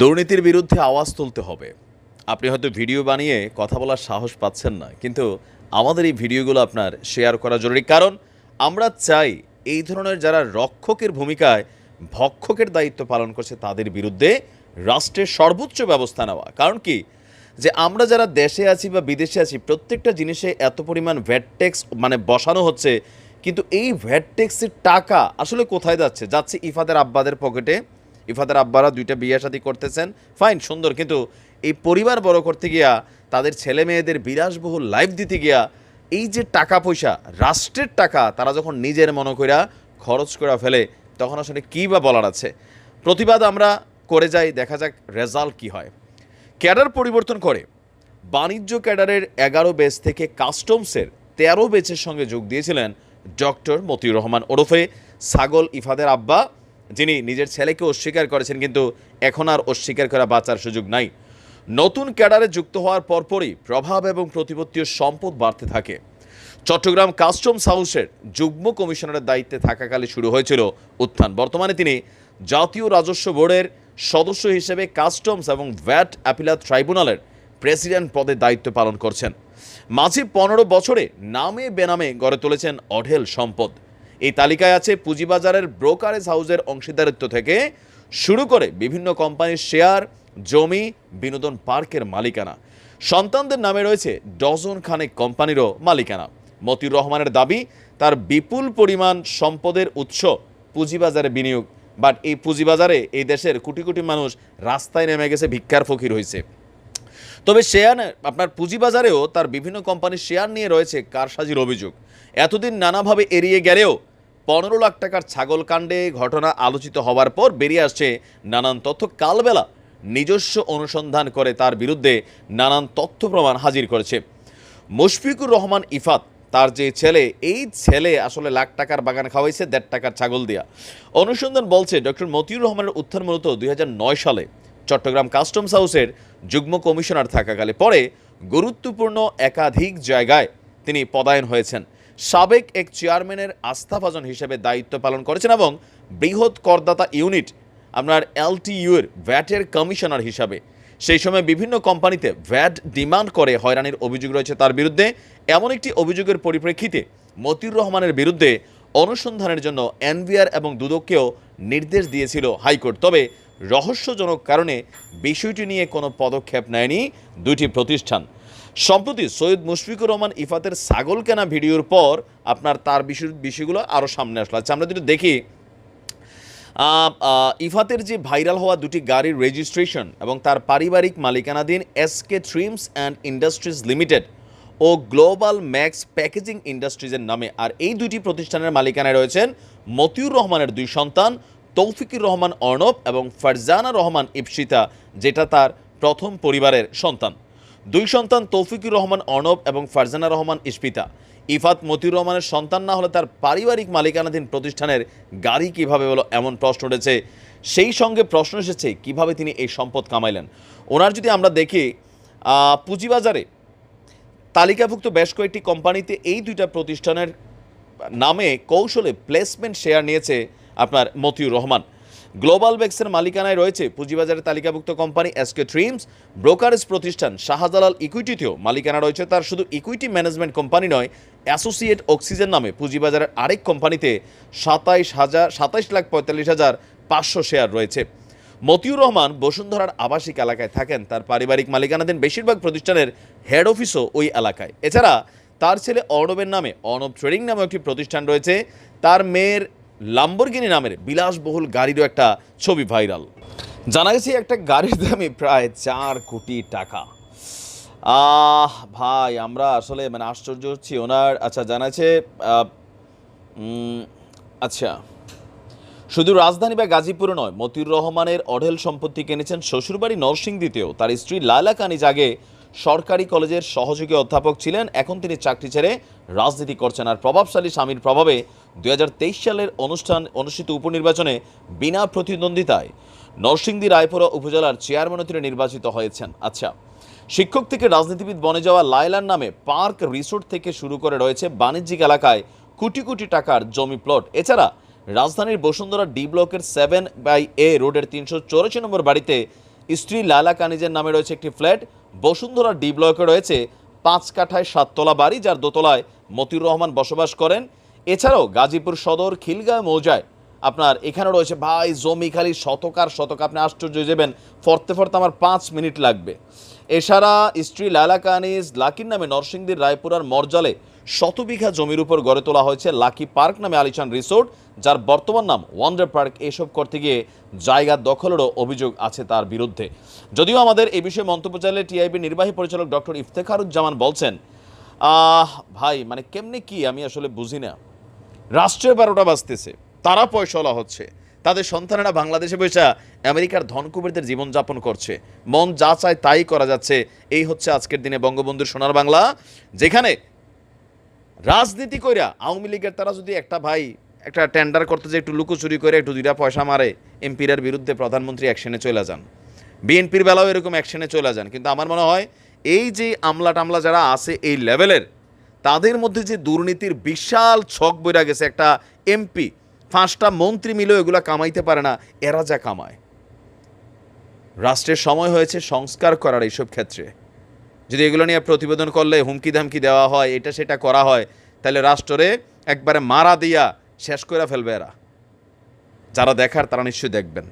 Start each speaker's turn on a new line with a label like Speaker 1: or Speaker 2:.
Speaker 1: দুর্নীতির বিরুদ্ধে আওয়াজ তুলতে হবে। আপনি হয়তো ভিডিও বানিয়ে কথা বলার সাহস পাচ্ছেন না, কিন্তু আমাদের এই ভিডিওগুলো আপনার শেয়ার করা জরুরি। কারণ আমরা চাই এই ধরনের যারা রক্ষকের ভূমিকায় ভক্ষকের দায়িত্ব পালন করছে, তাদের বিরুদ্ধে রাষ্ট্রের সর্বোচ্চ ব্যবস্থা নেওয়া। কারণ কি? যে আমরা যারা দেশে আছি বা বিদেশে আছি, প্রত্যেকটা জিনিসে এত পরিমাণ ভ্যাট ট্যাক্স মানে বসানো হচ্ছে, কিন্তু এই ভ্যাট ট্যাক্সের টাকা আসলে কোথায় যাচ্ছে? যাচ্ছে ইফাদের আব্বাদের পকেটে। ইফাদের আব্বারা দুইটা বিয়ে শাদী করতেছেন। ফাইন সুন্দর, কিন্তু এই পরিবার বড় করতে গিয়া, তাদের ছেলে মেয়েদের বিলাসবহুল লাইফ দিতে গিয়া, এই যে টাকা পয়সা, রাষ্ট্রের টাকা, তারা যখন নিজের মনে কইরা খরচ করে ফেলে, তখন আসলে কী বা বলার আছে? প্রতিবাদ আমরা করে যাই, দেখা যাক রেজাল্ট কি হয়। ক্যাডার পরিবর্তন করে। বাণিজ্য ক্যাডারের এগারো বেচ থেকে কাস্টমসের তেরো বেচের সঙ্গে যোগ দিয়েছিলেন ডক্টর মতিউর রহমান ওরফে ছাগল ইফাদের আব্বা যিনি নিজের ছেলেকে অস্বীকার করেছেন, কিন্তু এখন আর অস্বীকার করা বাঁচার সুযোগ নাই। নতুন ক্যাডারে যুক্ত হওয়ার পরপরই প্রভাব এবং প্রতিপত্তির সম্পদ বাড়তে থাকে। চট্টগ্রাম কাস্টমস হাউসের যুগ্ম কমিশনারের দায়িত্বে থাকাকালে শুরু হয়েছিল উত্থান। বর্তমানে তিনি জাতীয় রাজস্ব বোর্ডের সদস্য হিসেবে কাস্টমস এবং ভ্যাট অ্যাপিলাত ট্রাইব্যুনালের প্রেসিডেন্ট পদে দায়িত্ব পালন করছেন। মাঝে পনেরো বছরে নামে বেনামে গড়ে তুলেছেন অঢেল সম্পদ। এই তালিকায় আছে পুঁজিবাজারের ব্রোকারেজ হাউসের অংশীদারিত্ব থেকে শুরু করে বিভিন্ন কোম্পানির শেয়ার, জমি, বিনোদন পার্কের মালিকানা। সন্তানদের নামে রয়েছে ডজন খানেক কোম্পানিরও মালিকানা। মতিউর রহমানের দাবি, তার বিপুল পরিমাণ সম্পদের উৎস পুঁজিবাজারে বিনিয়োগ। বাট এই পুঁজিবাজারে এই দেশের কোটি কোটি মানুষ রাস্তায় নেমে গেছে, ভিক্ষার ফকির হয়েছে। তবে শেয়ার আপনার পুঁজিবাজারেও তার বিভিন্ন কোম্পানির শেয়ার নিয়ে রয়েছে কারসাজির অভিযোগ। এতদিন নানাভাবে এড়িয়ে গেলেও পনেরো লাখ টাকার ছাগল কাণ্ডে ঘটনা আলোচিত হওয়ার পর বেরিয়ে আসছে নানান তথ্য। কালবেলা নিজস্ব অনুসন্ধান করে তার বিরুদ্ধে নানান তথ্য প্রমাণ হাজির করেছে। মুশফিকুর রহমান ইফাত, তার যে ছেলে, এই ছেলে আসলে লাখ টাকার বাগান খাওয়াইছে, দেড় টাকার ছাগল দিয়া। অনুসন্ধান বলছে, ডক্টর মতিউর রহমানের উত্থান মূলত দুই হাজার নয় সালে। চট্টগ্রাম কাস্টমস হাউসের যুগ্ম কমিশনার থাকাকালে পরে গুরুত্বপূর্ণ একাধিক জায়গায় তিনি পদায়ন হয়েছেন। সাবেক এক চেয়ারম্যানের আস্থাভাজন হিসেবে দায়িত্ব পালন করেছেন এবং বৃহৎ করদাতা ইউনিট আপনার এলটিইউর ভ্যাটের কমিশনার হিসাবে। সেই সময় বিভিন্ন কোম্পানিতে ভ্যাট ডিমান্ড করে হয়রানির অভিযোগ রয়েছে তার বিরুদ্ধে। এমন একটি অভিযোগের পরিপ্রেক্ষিতে মতিউর রহমানের বিরুদ্ধে অনুসন্ধানের জন্য এনভিআর এবং দুদককেও নির্দেশ দিয়েছিল হাইকোর্ট। তবে রহস্যজনক কারণে বিষয়টি নিয়ে কোনো পদক্ষেপ নেয়নি দুইটি প্রতিষ্ঠান। সম্প্রতি সৈয়দ মুশফিকুর রহমান ইফাতের ছাগল কেনা ভিডিওর পর আপনার তার বিষয় বিষয়গুলো আরও সামনে আসলো। আচ্ছা আমরা যদি দেখি ইফাতের যে ভাইরাল হওয়া দুটি গাড়ির রেজিস্ট্রেশন এবং তার পারিবারিক মালিকানাধীন SK trims and industries limited O global max packaging ইন্ডাস্ট্রিজের নামে, আর এই দুটি প্রতিষ্ঠানের মালিকানায় রয়েছেন মতিউর রহমানের দুই সন্তান, তৌফিকুর রহমান অর্ণব এবং ফারজানা রহমান ইপসিতা যেটা তার প্রথম পরিবারের সন্তান। দুই সন্তান তৌফিকুর রহমান অর্ণব এবং ফারজানা রহমান ইস্পিতা ইফাত মতিউর রহমানের সন্তান না হলে তার পারিবারিক মালিকানাধীন প্রতিষ্ঠানের গাড়ি কীভাবে হলো এমন প্রশ্ন উঠেছে। সেই সঙ্গে প্রশ্ন এসেছে, কীভাবে তিনি এই সম্পদ কামাইলেন? ওনার যদি আমরা দেখি পুঁজিবাজারে তালিকাভুক্ত বেশ কয়েকটি কোম্পানিতে এই দুইটা প্রতিষ্ঠানের নামে কৌশলে প্লেসমেন্ট শেয়ার নিয়েছে আপনার মতিউর রহমান। গ্লোবাল বেক্সের মালিকানায় রয়েছে পুঁজিবাজারের তালিকাভুক্ত কোম্পানি এসকে ট্রিমস। ব্রোকারেজ প্রতিষ্ঠান শাহজালাল ইকুইটিতেও মালিকানা রয়েছে। তার শুধু ইকুইটি ম্যানেজমেন্ট কোম্পানি নয়, অ্যাসোসিয়েট অক্সিজেন নামে পুঁজিবাজারের আরেক কোম্পানিতে সাতাইশ হাজার, সাতাইশ লাখ পঁয়তাল্লিশ হাজার পাঁচশো শেয়ার রয়েছে। মতিউর রহমান বসুন্ধরার আবাসিক এলাকায় থাকেন। তার পারিবারিক মালিকানাধীন বেশিরভাগ প্রতিষ্ঠানের হেড অফিসও ওই এলাকায়। এছাড়া তার ছেলে অর্ণবের নামে অর্ণব ট্রেডিং নামে একটি প্রতিষ্ঠান রয়েছে। তার মেয়ের লাম্বরগিনি নামের বিলাসবহুল গাড়িরও একটা ছবি ভাইরাল। জানা গেছে একটা গাড়ির দামই প্রায় চার কোটি টাকা। আহ, ভাই, আমরা আসলে মানে আশ্চর্য হচ্ছি। ওনার আচ্ছা জানাছে আচ্ছা। শুধু রাজধানী বা গাজীপুরে নয়, মতিউর রহমানের অঢেল সম্পত্তি কিনেছেন শ্বশুরবাড়ি নরসিংদীতেও। তার স্ত্রী লায়লা কানিজ আগে সরকারি কলেজের সহযোগী অধ্যাপক ছিলেন। এখন তিনি চাকরি ছেড়ে রাজনীতি করছেন আর প্রভাবশালী স্বামীর প্রভাবে দুই সালের অনুষ্ঠান অনুষ্ঠিত উপনির্বাচনে বিনা প্রতিদ্বন্দ্বিতায় নরসিংদী রায়পুরা উপজেলার চেয়ারম্যানও তিনি নির্বাচিত হয়েছেন। আচ্ছা শিক্ষক থেকে রাজনীতিবিদ বনে যাওয়া লায়লার নামে পার্ক রিসোর্ট থেকে শুরু করে রয়েছে বাণিজ্যিক এলাকায় কোটি কোটি টাকার জমি প্লট। এছাড়া রাজধানীর বসুন্ধরা ডি ব্লকের সেভেন বাই এ রোডের তিনশো চৌরাশি নম্বর বাড়িতে স্ত্রী লালা কানিজের নামে রয়েছে একটি ফ্ল্যাট। বসুন্ধরা ডি ব্লকে রয়েছে পাঁচ কাঠায় সাততলা বাড়ি, যার দোতলায় মতিউর রহমান বসবাস করেন। এছাড়াও গাজীপুর সদর খিলগাঁও মৌজায় আপনার এখানে রয়েছে, ভাই, জমি খালি শতকার শতক, আপনি আশ্চর্য যাবেন। ফরতে ফরতে আমার পাঁচ মিনিট লাগবে। এছাড়া স্ত্রী লালা কানিজ লাকির নামে নরসিংদীর রায়পুরার মরজালে শত বিঘা জমির উপর গড়ে তোলা হয়েছে লাকি পার্ক নামে আলিশান রিসোর্ট, যার বর্তমান নাম ওয়ান্ডার পার্ক। এসব করতে গিয়ে জায়গা দখলেরও অভিযোগ আছে তার বিরুদ্ধে। যদিও আমাদের এ বিষয়ে মন্তব্য চাইলে টিআইবি নির্বাহী পরিচালক ডক্টর ইফতেখারুজ্জামান বলছেন, আহ, ভাই মানে কেমনে কি আমি আসলে বুঝি না। রাষ্ট্রের বারোটা বাজতেছে, তারা পয়সলা হচ্ছে। তাদের সন্তানেরা বাংলাদেশে বসে আমেরিকার ধনকুবেরদের জীবনযাপন করছে। মন যা চায় তাই করা যাচ্ছে। এই হচ্ছে আজকের দিনে বঙ্গবন্ধুর সোনার বাংলা, যেখানে রাজনীতি কইরা আওয়ামী লীগের তারা যদি একটা ভাই একটা টেন্ডার করতে যে একটু লুকোচুরি করে, একটু দুইটা পয়সা মারে, এমপির বিরুদ্ধে প্রধানমন্ত্রী অ্যাকশনে চলে যান। বিএনপির বেলাও এরকম অ্যাকশনে চলে যান। কিন্তু আমার মনে হয় এই যে আমলা টামলা যারা আছে এই লেভেলের তাদের মধ্যে যে দুর্নীতির বিশাল ছক বইরা গেছে একটা এমপি, পাঁচটা মন্ত্রী মিলেও এগুলা কামাইতে পারে না, এরা যা কামায়। রাষ্ট্রের সময় হয়েছে সংস্কার করার এইসব ক্ষেত্রে। যদি এগুলো নিয়ে প্রতিবেদন করলে হুমকি ধামকি দেওয়া হয়, এটা সেটা করা হয়, তাহলে রাষ্ট্রে একবারে মারা দিয়া শেষ করে ফেলবে এরা। যারা দেখার তারা নিশ্চয়ই দেখবেন।